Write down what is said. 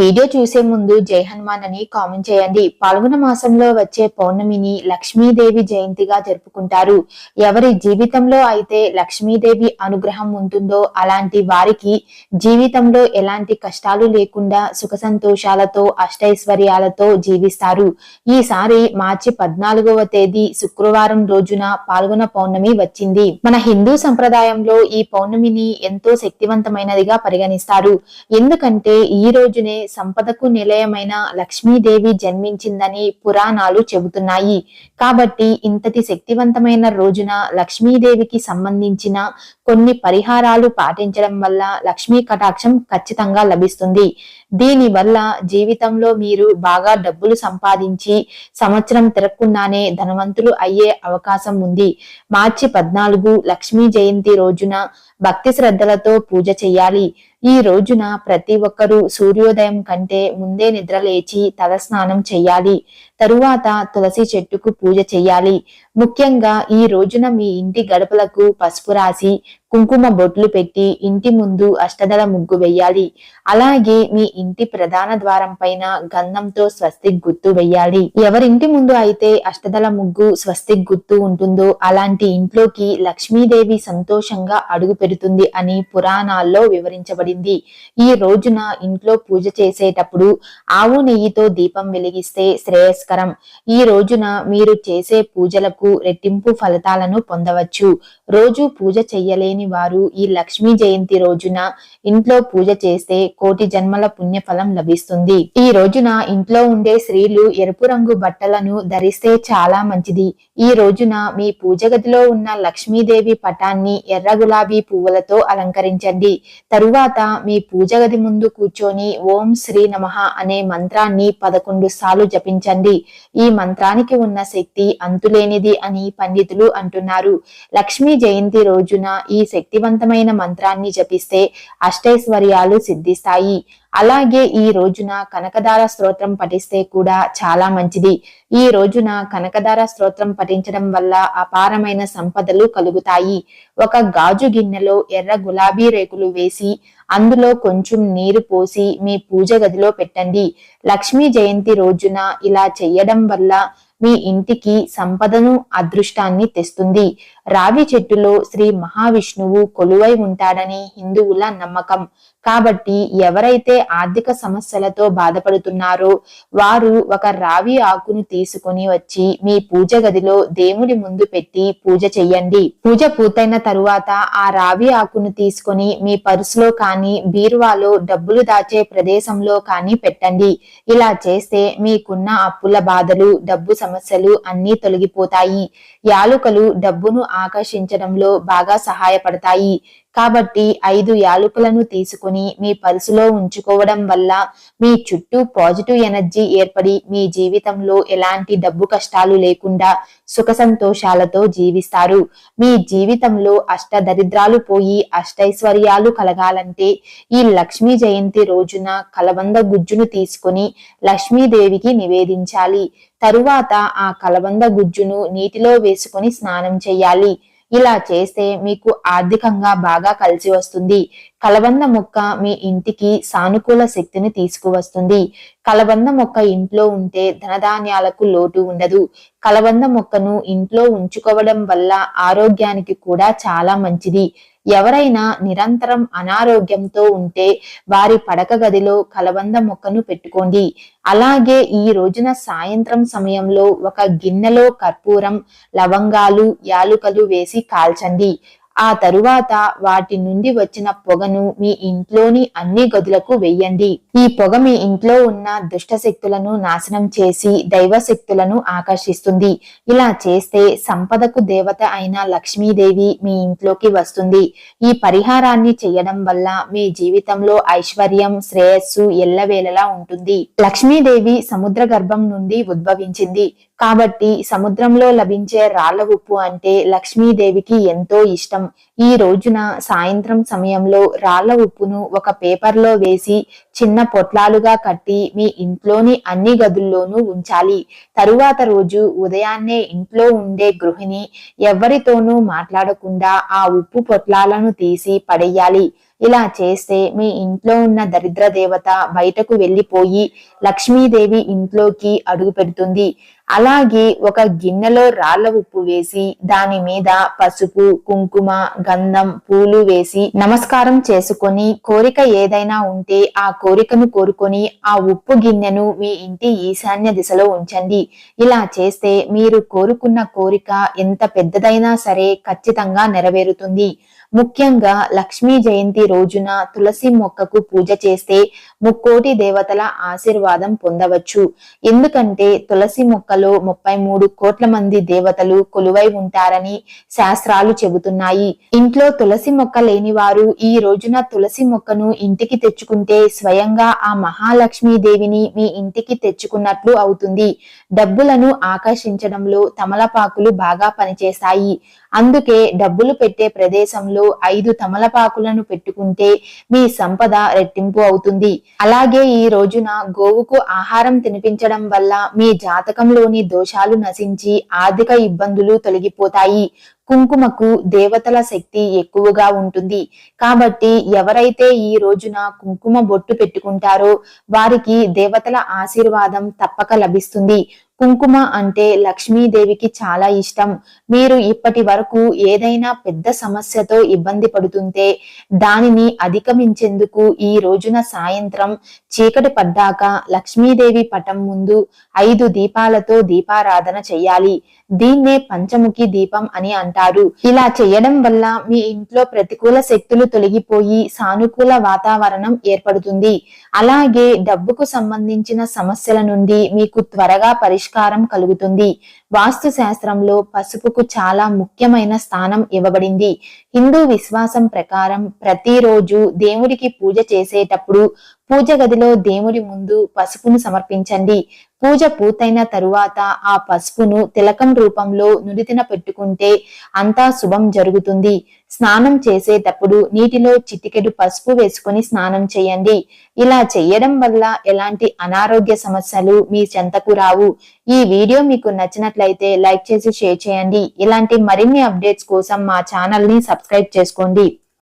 Video చూసే ముందు జై హనుమాన్ అని కామెంట్ చేయండి. పాల్గొన మాసంలో వచ్చే పౌర్ణమిని లక్ష్మీదేవి జయంతిగా జరుపుకుంటారు. ఎవరి జీవితంలో అయితే లక్ష్మీదేవి అనుగ్రహం ఉంటుందో అలాంటి వారికి జీవితంలో ఎలాంటి కష్టాలు లేకుండా సుఖ సంతోషాలతో అష్టైశ్వర్యాలతో జీవిస్తారు. ఈసారి మార్చి పద్నాలుగవ తేదీ శుక్రవారం రోజున పాల్గొన పౌర్ణమి వచ్చింది. మన హిందూ సంప్రదాయంలో ఈ పౌర్ణమిని ఎంతో శక్తివంతమైనదిగా పరిగణిస్తారు. ఎందుకంటే ఈ రోజునే సంపదకు నిలయమైన లక్ష్మీదేవి జన్మించిందని పురాణాలు చెబుతున్నాయి. కాబట్టి ఇంతటి శక్తివంతమైన రోజున లక్ష్మీదేవికి సంబంధించిన కొన్ని పరిహారాలు పాటించడం వల్ల లక్ష్మీ కటాక్షం ఖచ్చితంగా లభిస్తుంది. దీని వల్ల జీవితంలో మీరు బాగా డబ్బులు సంపాదించి సంవత్సరం తిరగకుండానే ధనవంతులు అయ్యే అవకాశం ఉంది. మార్చి పద్నాలుగు లక్ష్మీ జయంతి రోజున భక్తి శ్రద్ధలతో పూజ చేయాలి. ఈ రోజున ప్రతి ఒక్కరూ సూర్యోదయం కంటే ముందే నిద్ర లేచి తలస్నానం చేయాలి. తరువాత తులసి చెట్టుకు పూజ చేయాలి ముఖ్యంగా ఈ రోజున మీ ఇంటి గడపలకు పసుపు రాసి కుంకుమ బొట్లు పెట్టి ఇంటి ముందు అష్టదళ ముగ్గు వెయ్యాలి. అలాగే మీ ఇంటి ప్రధాన ద్వారం పైన గంధంతో స్వస్తిక్ గుర్తు వెయ్యాలి. ఎవరింటి ముందు అయితే అష్టదళ ముగ్గు స్వస్తిక్ గుర్తు ఉంటుందో అలాంటి ఇంట్లోకి లక్ష్మీదేవి సంతోషంగా అడుగు పెడుతుంది అని పురాణాల్లో వివరించబడింది. ఈ రోజున ఇంట్లో పూజ చేసేటప్పుడు ఆవు నెయ్యితో దీపం వెలిగిస్తే శ్రేయస్ శ్రేయస్కరం ఈ రోజున మీరు చేసే పూజలకు రెట్టింపు ఫలితాలను పొందవచ్చు. రోజు పూజ చెయ్యలేని వారు ఈ లక్ష్మీ జయంతి రోజున ఇంట్లో పూజ చేస్తే కోటి జన్మల పుణ్యఫలం లభిస్తుంది. ఈ రోజున ఇంట్లో ఉండే స్త్రీలు ఎరుపు రంగు బట్టలను ధరిస్తే చాలా మంచిది. ఈ రోజున మీ పూజ గదిలో ఉన్న లక్ష్మీదేవి పటాన్ని ఎర్ర గులాబీ పువ్వులతో అలంకరించండి. తరువాత మీ పూజ గది ముందు కూర్చొని ఓం శ్రీ నమ అనే మంత్రాన్ని పదకొండు సార్లు జపించండి. ఈ మంత్రానికి ఉన్న శక్తి అంతులేనిది అని పండితులు అంటున్నారు. లక్ష్మీ జయంతి రోజున ఈ శక్తివంతమైన మంత్రాన్ని జపిస్తే అష్టైశ్వర్యాలు సిద్ధిస్తాయి. అలాగే ఈ రోజున కనకదార స్తోత్రం పఠిస్తే కూడా చాలా మంచిది. ఈ రోజున కనకదార స్తోత్రం పఠించడం వల్ల అపారమైన సంపదలు కలుగుతాయి. ఒక గాజు గిన్నెలో ఎర్ర గులాబీ రేకులు వేసి అందులో కొంచెం నీరు పోసి మీ పూజ గదిలో పెట్టండి. లక్ష్మీ జయంతి రోజున ఇలా చెయ్యడం వల్ల మీ ఇంటికి సంపదను అదృష్టాన్ని తెస్తుంది. రావి చెట్టులో శ్రీ మహావిష్ణువు కొలువై ఉంటాడని హిందువుల నమ్మకం. కాబట్టి ఎవరైతే ఆర్థిక సమస్యలతో బాధపడుతున్నారో వారు ఒక రావి ఆకును తీసుకొని వచ్చి మీ పూజ గదిలో దేవుడి ముందు పెట్టి పూజ చెయ్యండి. పూజ పూర్తయిన తరువాత ఆ రావి ఆకును తీసుకొని మీ పర్సులో కానీ బీరువాలో డబ్బులు దాచే ప్రదేశంలో కానీ పెట్టండి. ఇలా చేస్తే మీకున్న అప్పుల బాధలు డబ్బు సమస్యలు అన్నీ తొలగిపోతాయి. యాలుకలు డబ్బును ఆకర్షించడంలో బాగా సహాయపడతాయి. కాబట్టి ఐదు యాలుకలను తీసుకుని మీ పరుసులో ఉంచుకోవడం వల్ల మీ చుట్టూ పాజిటివ్ ఎనర్జీ ఏర్పడి మీ జీవితంలో ఎలాంటి డబ్బు కష్టాలు లేకుండా సుఖ సంతోషాలతో జీవిస్తారు. మీ జీవితంలో అష్ట దరిద్రాలు పోయి అష్టైశ్వర్యాలు కలగాలంటే ఈ లక్ష్మీ జయంతి రోజున కలబంద గుజ్జును తీసుకుని లక్ష్మీదేవికి నివేదించాలి. తరువాత ఆ కలబంద గుజ్జును నీటిలో వేసుకొని స్నానం చేయాలి. ఇలా చేస్తే మీకు ఆర్థికంగా బాగా కలిసి వస్తుంది. కలబంద మొక్క మీ ఇంటికి సానుకూల శక్తిని తీసుకువస్తుంది. కలబంద మొక్క ఇంట్లో ఉంటే ధనధాన్యాలకు లోటు ఉండదు. కలబంద మొక్కను ఇంట్లో ఉంచుకోవడం వల్ల ఆరోగ్యానికి కూడా చాలా మంచిది. ఎవరైనా నిరంతరం అనారోగ్యంతో ఉంటే వారి పడక గదిలో కలబంద మొక్కను పెట్టుకోండి. అలాగే ఈ రోజున సాయంత్రం సమయంలో ఒక గిన్నెలో కర్పూరం లవంగాలు యాలుకలు వేసి కాల్చండి. ఆ తరువాత వాటి నుండి వచ్చిన పొగను మీ ఇంట్లోని అన్ని గదులకు వెయ్యండి ఈ పొగ మీ ఇంట్లో ఉన్న దుష్ట శక్తులను నాశనం చేసి దైవ శక్తులను ఆకర్షిస్తుంది. ఇలా చేస్తే సంపదకు దేవత అయిన లక్ష్మీదేవి మీ ఇంట్లోకి వస్తుంది. ఈ పరిహారాన్ని చేయడం వల్ల మీ జీవితంలో ఐశ్వర్యం శ్రేయస్సు ఎల్లవేళలా ఉంటుంది. లక్ష్మీదేవి సముద్ర గర్భం నుండి ఉద్భవించింది. కాబట్టి సముద్రంలో లభించే రాళ్ళ ఉప్పు అంటే లక్ష్మీదేవికి ఎంతో ఇష్టం. ఈ రోజున సాయంత్రం సమయంలో రాళ్ళ ఉప్పును ఒక పేపర్లో వేసి చిన్న పొట్లాలుగా కట్టి మీ ఇంట్లోని అన్ని గదుల్లోనూ ఉంచాలి. తరువాత రోజు ఉదయాన్నే ఇంట్లో ఉండే గృహిణి ఎవరితోనూ మాట్లాడకుండా ఆ ఉప్పు పొట్లాలను తీసి పడేయాలి. ఇలా చేస్తే మీ ఇంట్లో ఉన్న దరిద్ర దేవత బయటకు వెళ్ళిపోయి లక్ష్మీదేవి ఇంట్లోకి అడుగు పెడుతుంది. అలాగే ఒక గిన్నెలో రాళ్ళ ఉప్పు వేసి దాని మీద పసుపు కుంకుమ గంధం పూలు వేసి నమస్కారం చేసుకొని కోరిక ఏదైనా ఉంటే ఆ కోరికను కోరుకొని ఆ ఉప్పు గిన్నెను మీ ఇంటి ఈశాన్య దిశలో ఉంచండి. ఇలా చేస్తే మీరు కోరుకున్న కోరిక ఎంత పెద్దదైనా సరే ఖచ్చితంగా నెరవేరుతుంది. ముఖ్యంగా లక్ష్మీ జయంతి రోజున తులసి మొక్కకు పూజ చేస్తే ముక్కోటి దేవతల ఆశీర్వాదం పొందవచ్చు. ఎందుకంటే తులసి మొక్కలో ముప్పై మూడు కోట్ల మంది దేవతలు కొలువై ఉంటారని శాస్త్రాలు చెబుతున్నాయి. ఇంట్లో తులసి మొక్క లేని వారు ఈ రోజున తులసి మొక్కను ఇంటికి తెచ్చుకుంటే స్వయంగా ఆ మహాలక్ష్మీ దేవిని మీ ఇంటికి తెచ్చుకున్నట్లు అవుతుంది. డబ్బులను ఆకర్షించడంలో తమలపాకులు బాగా పనిచేస్తాయి. అందుకే డబ్బులు పెట్టే ప్రదేశంలో ఐదు తమలపాకులను పెట్టుకుంటే మీ సంపద రెట్టింపు అవుతుంది. అలాగే ఈ రోజున గోవుకు ఆహారం తినిపించడం వల్ల మీ జాతకంలోని దోషాలు నశించి ఆర్థిక ఇబ్బందులు తొలగిపోతాయి. కుంకుమకు దేవతల శక్తి ఎక్కువగా ఉంటుంది. కాబట్టి ఎవరైతే ఈ రోజున కుంకుమ బొట్టు పెట్టుకుంటారో వారికి దేవతల ఆశీర్వాదం తప్పక లభిస్తుంది. కుంకుమ అంటే లక్ష్మీదేవికి చాలా ఇష్టం. మీరు ఇప్పటి వరకు ఏదైనా పెద్ద సమస్యతో ఇబ్బంది పడుతుంటే దానిని అధిగమించేందుకు ఈ రోజున సాయంత్రం చీకటి పడ్డాక లక్ష్మీదేవి పటం ముందు ఐదు దీపాలతో దీపారాధన చెయ్యాలి దీన్నే పంచముఖి దీపం అని అంటారు. ఇలా చేయడం వల్ల మీ ఇంట్లో ప్రతికూల శక్తులు తొలగిపోయి సానుకూల వాతావరణం ఏర్పడుతుంది. అలాగే డబ్బుకు సంబంధించిన సమస్యల నుండి మీకు త్వరగా పరిష్కారం కలుగుతుంది. వాస్తు శాస్త్రంలో పసుపుకు చాలా ముఖ్యమైన స్థానం ఇవ్వబడింది. హిందూ విశ్వాసం ప్రకారం ప్రతిరోజు దేవుడికి పూజ చేసేటప్పుడు పూజ గదిలో దేవుడి ముందు పసుపును సమర్పించండి. పూజ పూర్తయిన తరువాత ఆ పసుపును తిలకం రూపంలో నుడితిన పెట్టుకుంటే అంతా శుభం జరుగుతుంది. స్నానం చేసేటప్పుడు నీటిలో చిటికెడు పసుపు వేసుకొని స్నానం చేయండి. ఇలా చేయడం వల్ల ఎలాంటి అనారోగ్య సమస్యలు మీ చెంతకు రావు. ఈ వీడియో మీకు నచ్చినట్లయితే లైక్ చేసి షేర్ చేయండి. ఇలాంటి మరిన్ని అప్డేట్స్ కోసం మా ఛానల్ని సబ్స్క్రైబ్ చేసుకోండి.